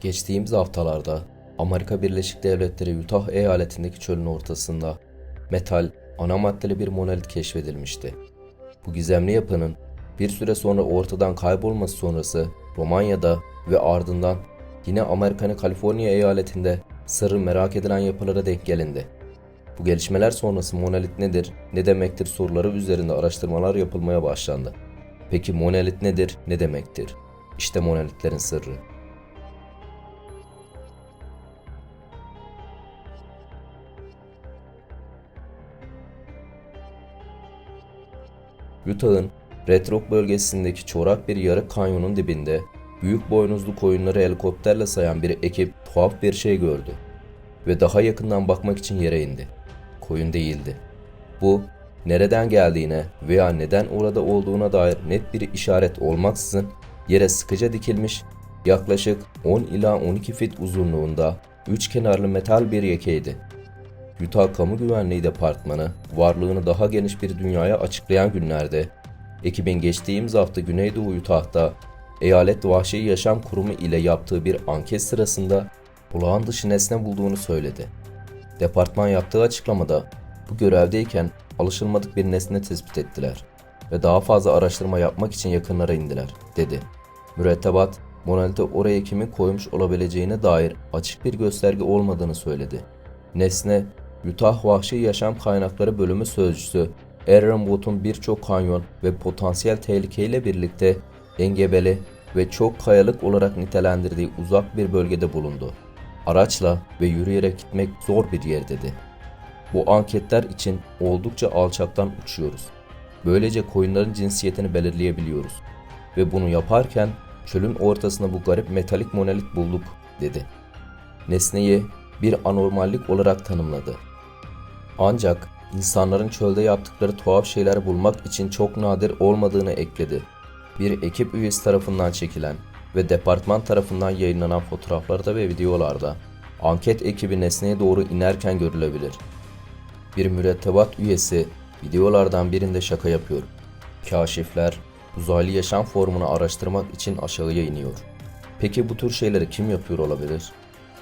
Geçtiğimiz haftalarda Amerika Birleşik Devletleri Utah eyaletindeki çölün ortasında metal, ana maddeli bir monolit keşfedilmişti. Bu gizemli yapının bir süre sonra ortadan kaybolması sonrası Romanya'da ve ardından yine Amerika'nın Kaliforniya eyaletinde sırrı merak edilen yapılara denk gelindi. Bu gelişmeler sonrası monolit nedir, ne demektir soruları üzerinde araştırmalar yapılmaya başlandı. Peki monolit nedir, ne demektir? İşte monolitlerin sırrı. Utah'ın Red Rock bölgesindeki çorak bir yarık kanyonun dibinde büyük boynuzlu koyunları helikopterle sayan bir ekip tuhaf bir şey gördü ve daha yakından bakmak için yere indi. Koyun değildi. Bu nereden geldiğine veya neden orada olduğuna dair net bir işaret olmaksızın yere sıkıca dikilmiş yaklaşık 10 ila 12 fit uzunluğunda üç kenarlı metal bir yekeydi. Utah Kamu Güvenliği Departmanı varlığını daha geniş bir dünyaya açıklayan günlerde ekibin geçtiğimiz hafta Güneydoğu Utah'ta Eyalet Vahşi Yaşam Kurumu ile yaptığı bir anket sırasında olağan dışı nesne bulduğunu söyledi. Departman yaptığı açıklamada bu görevdeyken alışılmadık bir nesne tespit ettiler ve daha fazla araştırma yapmak için yakınlara indiler, dedi. Mürettebat, monolite oraya kimin koymuş olabileceğine dair açık bir gösterge olmadığını söyledi. Nesne, Utah Vahşi Yaşam Kaynakları Bölümü Sözcüsü Aaron Wood'un birçok kanyon ve potansiyel tehlikeyle birlikte engebeli ve çok kayalık olarak nitelendirdiği uzak bir bölgede bulundu. Araçla ve yürüyerek gitmek zor bir yer dedi. Bu anketler için oldukça alçaktan uçuyoruz. Böylece koyunların cinsiyetini belirleyebiliyoruz. Ve bunu yaparken çölün ortasında bu garip metalik monolit bulduk dedi. Nesneyi bir anormallik olarak tanımladı. Ancak insanların çölde yaptıkları tuhaf şeyler bulmak için çok nadir olmadığını ekledi. Bir ekip üyesi tarafından çekilen ve departman tarafından yayınlanan fotoğraflarda ve videolarda anket ekibi nesneye doğru inerken görülebilir. Bir mürettebat üyesi videolardan birinde şaka yapıyor. Kaşifler uzaylı yaşam formunu araştırmak için aşağıya iniyor. Peki bu tür şeyleri kim yapıyor olabilir?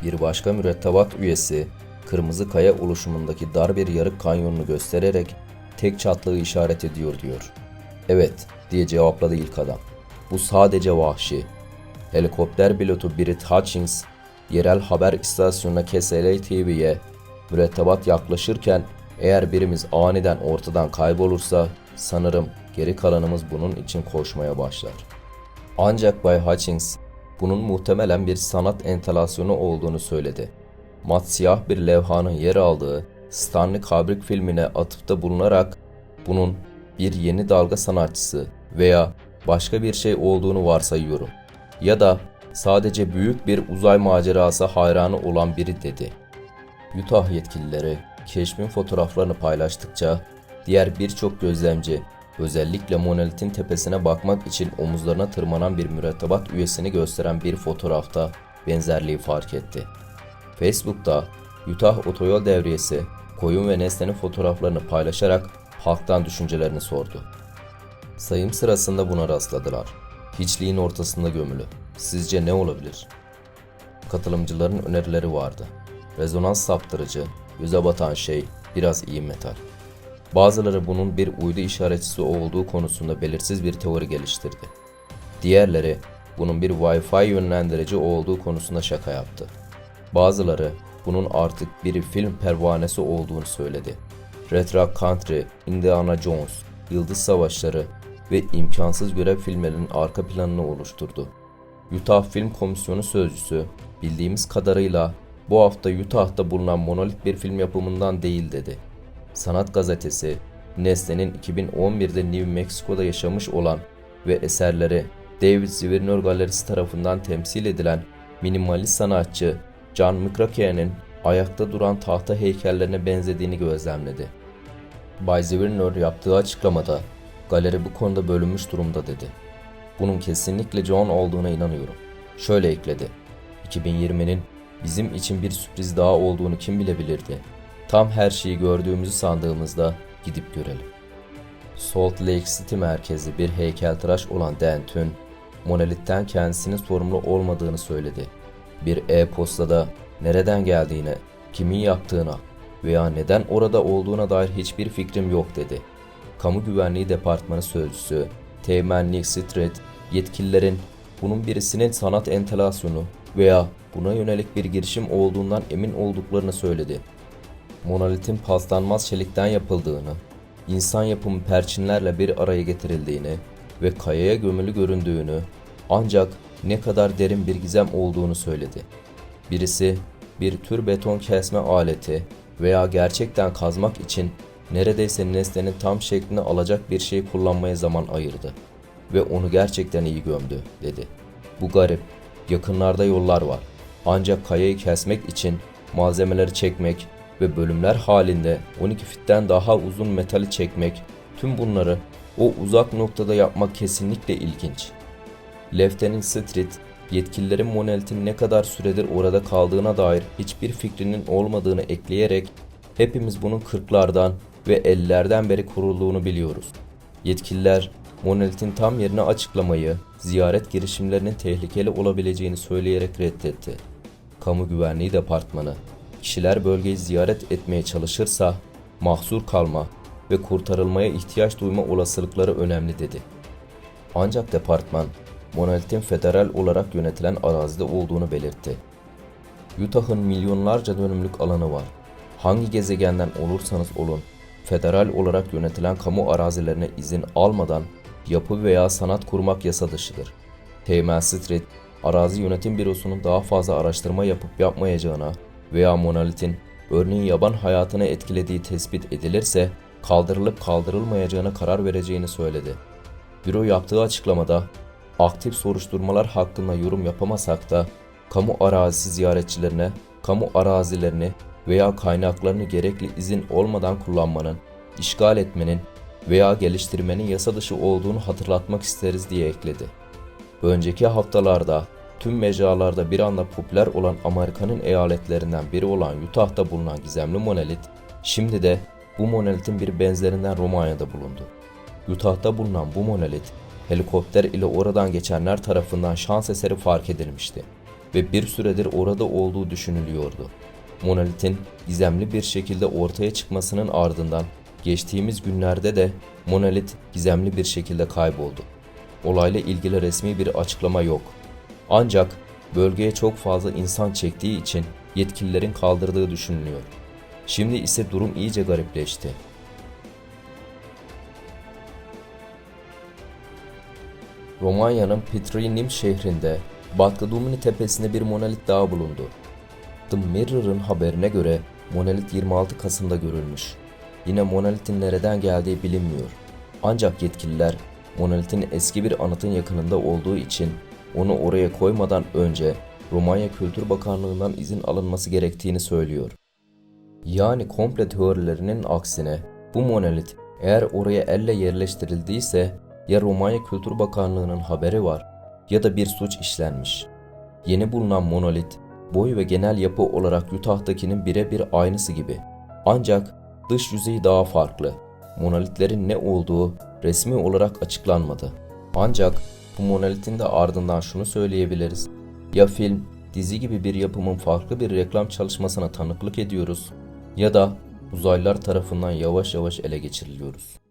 Bir başka mürettebat üyesi kırmızı kaya oluşumundaki dar bir yarık kanyonunu göstererek tek çatlığı işaret ediyor diyor. Evet diye cevapladı ilk adam. Bu sadece vahşi. Helikopter pilotu Britt Hutchins yerel haber istasyonuna KSL TV'ye mürettebat yaklaşırken eğer birimiz aniden ortadan kaybolursa sanırım geri kalanımız bunun için koşmaya başlar. Ancak Bay Hutchins bunun muhtemelen bir sanat entalasyonu olduğunu söyledi. Mat siyah bir levhanın yer aldığı Stanley Kubrick filmine atıfta bulunarak bunun bir yeni dalga sanatçısı veya başka bir şey olduğunu varsayıyorum. Ya da sadece büyük bir uzay macerası hayranı olan biri dedi. Utah yetkilileri keşfin fotoğraflarını paylaştıkça diğer birçok gözlemci özellikle monolitin tepesine bakmak için omuzlarına tırmanan bir mürettebat üyesini gösteren bir fotoğrafta benzerliği fark etti. Facebook'ta Utah Otoyol Devriyesi koyun ve nesnenin fotoğraflarını paylaşarak halktan düşüncelerini sordu. Sayım sırasında buna rastladılar. Hiçliğin ortasında gömülü. Sizce ne olabilir? Katılımcıların önerileri vardı. Rezonans saptırıcı, göze batan şey biraz iyi metal. Bazıları bunun bir uydu işaretçisi olduğu konusunda belirsiz bir teori geliştirdi. Diğerleri bunun bir Wi-Fi yönlendirici olduğu konusunda şaka yaptı. Bazıları bunun artık bir film pervanesi olduğunu söyledi. Red Rock Country, Indiana Jones, Yıldız Savaşları ve imkansız görev filmlerinin arka planını oluşturdu. Utah Film Komisyonu sözcüsü bildiğimiz kadarıyla bu hafta Utah'ta bulunan monolit bir film yapımından değil dedi. Sanat gazetesi Nesne'nin 2011'de New Mexico'da yaşamış olan ve eserleri David Zwirner Galerisi tarafından temsil edilen minimalist sanatçı John McCraken'in ayakta duran tahta heykellerine benzediğini gözlemledi. Bay Zwirner yaptığı açıklamada galeri bu konuda bölünmüş durumda dedi. Bunun kesinlikle John olduğuna inanıyorum. Şöyle ekledi. 2020'nin bizim için bir sürpriz daha olduğunu kim bilebilirdi? Tam her şeyi gördüğümüzü sandığımızda gidip görelim. Salt Lake City merkezi bir heykeltıraş olan Dan Tun, monolitten kendisinin sorumlu olmadığını söyledi. Bir e-postada nereden geldiğine, kimin yaptığına veya neden orada olduğuna dair hiçbir fikrim yok dedi. Kamu Güvenliği Departmanı Sözcüsü Teğmenlik Street yetkililerin bunun birisinin sanat entelasyonu veya buna yönelik bir girişim olduğundan emin olduklarını söyledi. Monolitin paslanmaz çelikten yapıldığını, insan yapımı perçinlerle bir araya getirildiğini ve kayaya gömülü göründüğünü ancak ne kadar derin bir gizem olduğunu söyledi. Birisi bir tür beton kesme aleti veya gerçekten kazmak için neredeyse nesnenin tam şeklini alacak bir şey kullanmaya zaman ayırdı ve onu gerçekten iyi gömdü dedi. Bu garip. Yakınlarda yollar var. Ancak kayayı kesmek için malzemeleri çekmek ve bölümler halinde 12 fitten daha uzun metali çekmek, tüm bunları o uzak noktada yapmak kesinlikle ilginç. Leftenin Street, yetkililerin Monelt'in ne kadar süredir orada kaldığına dair hiçbir fikrinin olmadığını ekleyerek hepimiz bunun 40'lardan ve 50'lerden beri kurulduğunu biliyoruz. Yetkililer Monelt'in tam yerini açıklamayı, ziyaret girişimlerinin tehlikeli olabileceğini söyleyerek reddetti. Kamu Güvenliği Departmanı, kişiler bölgeyi ziyaret etmeye çalışırsa mahsur kalma ve kurtarılmaya ihtiyaç duyma olasılıkları önemli dedi. Ancak departman, Monolith'in federal olarak yönetilen arazide olduğunu belirtti. Utah'ın milyonlarca dönümlük alanı var. Hangi gezegenden olursanız olun, federal olarak yönetilen kamu arazilerine izin almadan yapı veya sanat kurmak yasa dışıdır. Teğmen Street, arazi yönetim bürosunun daha fazla araştırma yapıp yapmayacağına veya Monolith'in örneğin yaban hayatını etkilediği tespit edilirse kaldırılıp kaldırılmayacağına karar vereceğini söyledi. Büro yaptığı açıklamada aktif soruşturmalar hakkında yorum yapamasak da kamu arazisi ziyaretçilerine kamu arazilerini veya kaynaklarını gerekli izin olmadan kullanmanın, işgal etmenin veya geliştirmenin yasa dışı olduğunu hatırlatmak isteriz diye ekledi. Önceki haftalarda tüm mecralarda bir anda popüler olan Amerika'nın eyaletlerinden biri olan Utah'ta bulunan gizemli monolit, şimdi de bu monolitin bir benzerinden Romanya'da bulundu. Utah'ta bulunan bu monolit, helikopter ile oradan geçenler tarafından şans eseri fark edilmişti ve bir süredir orada olduğu düşünülüyordu. Monolitin gizemli bir şekilde ortaya çıkmasının ardından geçtiğimiz günlerde de monolit gizemli bir şekilde kayboldu. Olayla ilgili resmi bir açıklama yok. Ancak bölgeye çok fazla insan çektiği için yetkililerin kaldırdığı düşünülüyor. Şimdi ise durum iyice garipleşti. Romanya'nın Petrinim şehrinde Batkı Dumini tepesinde bir monolit daha bulundu. The Mirror'ın haberine göre monolit 26 Kasım'da görülmüş. Yine monolitin nereden geldiği bilinmiyor. Ancak yetkililer monolitin eski bir anıtın yakınında olduğu için onu oraya koymadan önce Romanya Kültür Bakanlığı'ndan izin alınması gerektiğini söylüyor. Yani komple teorilerinin aksine bu monolit eğer oraya elle yerleştirildiyse ya Romanya Kültür Bakanlığı'nın haberi var ya da bir suç işlenmiş. Yeni bulunan monolit boy ve genel yapı olarak Utah'takinin birebir aynısı gibi. Ancak dış yüzeyi daha farklı. Monolitlerin ne olduğu resmi olarak açıklanmadı. Ancak bu monolitin de ardından şunu söyleyebiliriz. Ya film, dizi gibi bir yapımın farklı bir reklam çalışmasına tanıklık ediyoruz ya da uzaylılar tarafından yavaş yavaş ele geçiriliyoruz.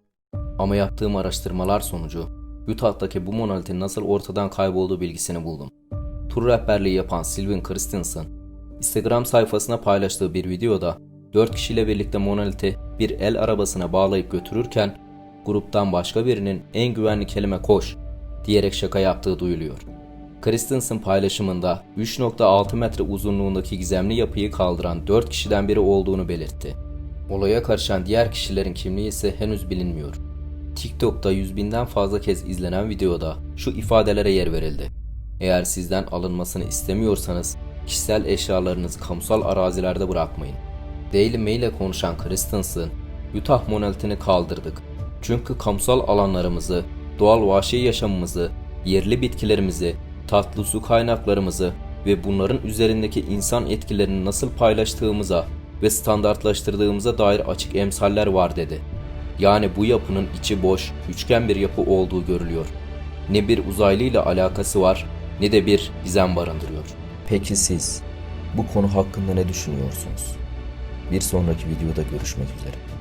Ama yaptığım araştırmalar sonucu Utah'taki bu monolitin nasıl ortadan kaybolduğu bilgisini buldum. Tur rehberliği yapan Sylvan Christensen, Instagram sayfasına paylaştığı bir videoda 4 kişiyle birlikte monoliti bir el arabasına bağlayıp götürürken gruptan başka birinin en güvenli kelime koş diyerek şaka yaptığı duyuluyor. Christensen paylaşımında 3.6 metre uzunluğundaki gizemli yapıyı kaldıran 4 kişiden biri olduğunu belirtti. Olaya karışan diğer kişilerin kimliği ise henüz bilinmiyor. TikTok'ta 100 binden fazla kez izlenen videoda şu ifadelere yer verildi. Eğer sizden alınmasını istemiyorsanız kişisel eşyalarınızı kamusal arazilerde bırakmayın. Daily Mail ile konuşan Christensen, Utah monolitini kaldırdık. Çünkü kamusal alanlarımızı, doğal vahşi yaşamımızı, yerli bitkilerimizi, tatlı su kaynaklarımızı ve bunların üzerindeki insan etkilerini nasıl paylaştığımıza ve standartlaştırdığımıza dair açık emsaller var dedi. Yani bu yapının içi boş, üçgen bir yapı olduğu görülüyor. Ne bir uzaylı ile alakası var ne de bir gizem barındırıyor. Peki siz bu konu hakkında ne düşünüyorsunuz? Bir sonraki videoda görüşmek üzere.